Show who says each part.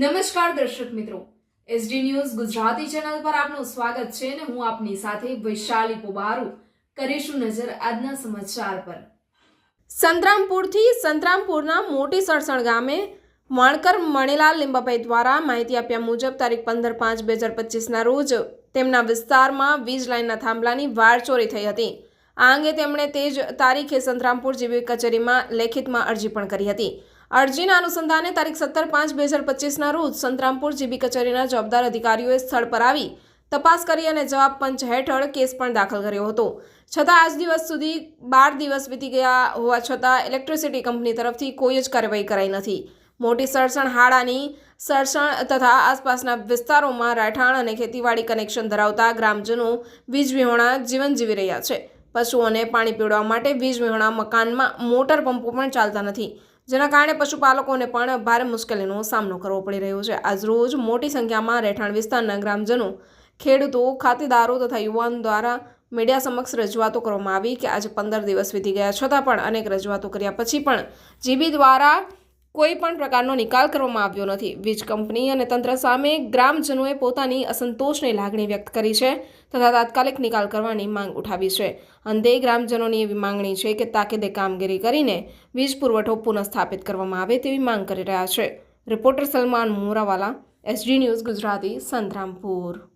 Speaker 1: નમસ્કાર દર્શક મિત્રો. એસડી ન્યૂઝ ગુજરાતી ચેનલ પર આપનું સ્વાગત છે અને હું આપની સાથે વૈશાલી પોબારુ કરીશું નજર આજના સમાચાર પર.
Speaker 2: સંતરામપુરથી સંતરામપુરના મોટી સળસણ ગામે વણકર મણિલાલ લીંબાભાઈ દ્વારા માહિતી આપ્યા મુજબ તારીખ પંદર પાંચ બે હજાર પચીસના રોજ તેમના વિસ્તારમાં વીજ લાઇનના થાંભલાની વાડ ચોરી થઈ હતી. આ અંગે તેમણે તે જ તારીખે સંતરામપુર જીવી કચેરીમાં લેખિતમાં અરજી પણ કરી હતી. અરજીના અનુસંધાને તારીખ સત્તર પાંચ બે હજાર પચીસના રોજ સંતરામપુર જીબી કચેરીના જવાબદાર અધિકારીઓએ સ્થળ પર આવી તપાસ કરી અને જવાબ પંચ હેઠળ કેસ પણ દાખલ કર્યો હતો. છતાં આજ દિવસ સુધી બાર દિવસ વીતી ગયા હોવા છતાં ઇલેક્ટ્રિસિટી કંપની તરફથી કોઈ જ કાર્યવાહી કરાઈ નથી. મોટી સરસણ હાડાની સરસણ તથા આસપાસના વિસ્તારોમાં રહેઠાણ અને ખેતીવાડી કનેક્શન ધરાવતા ગ્રામજનો વીજવિહોણા જીવન જીવી રહ્યા છે. પશુઓને પાણી પીવડાવવા માટે વીજ વિહોણા મકાનમાં મોટર પંપો પણ ચાલતા નથી. જેના કારણે પશુપાલકોને પણ ભારે મુશ્કેલીનો સામનો કરવો પડી રહ્યો છે. આજરોજ મોટી સંખ્યામાં રહેઠાણ વિસ્તારના ગ્રામજનો, ખેડૂતો, ખાતેદારો તથા યુવાન દ્વારા મીડિયા સમક્ષ રજૂઆતો કરવામાં આવી કે આજે પંદર દિવસ વીતી ગયા. છતાં પણ અનેક રજૂઆતો કર્યા પછી પણ જીબી દ્વારા કોઈ પણ પ્રકારનો નિકાલ કરવામાં આવ્યો નથી. વીજ કંપની અને તંત્ર સામે ગ્રામજનોએ પોતાની અસંતોષની લાગણી વ્યક્ત કરી છે તથા તાત્કાલિક નિકાલ કરવાની માંગ ઉઠાવી છે. અંતે ગ્રામજનોની એવી માંગણી છે કે તાકીદે કામગીરી કરીને વીજ પુરવઠો પુનઃસ્થાપિત કરવામાં આવે તેવી માંગ કરી રહ્યા છે. Reporter Salman Morawala, SD news Gujarati, Santrampur.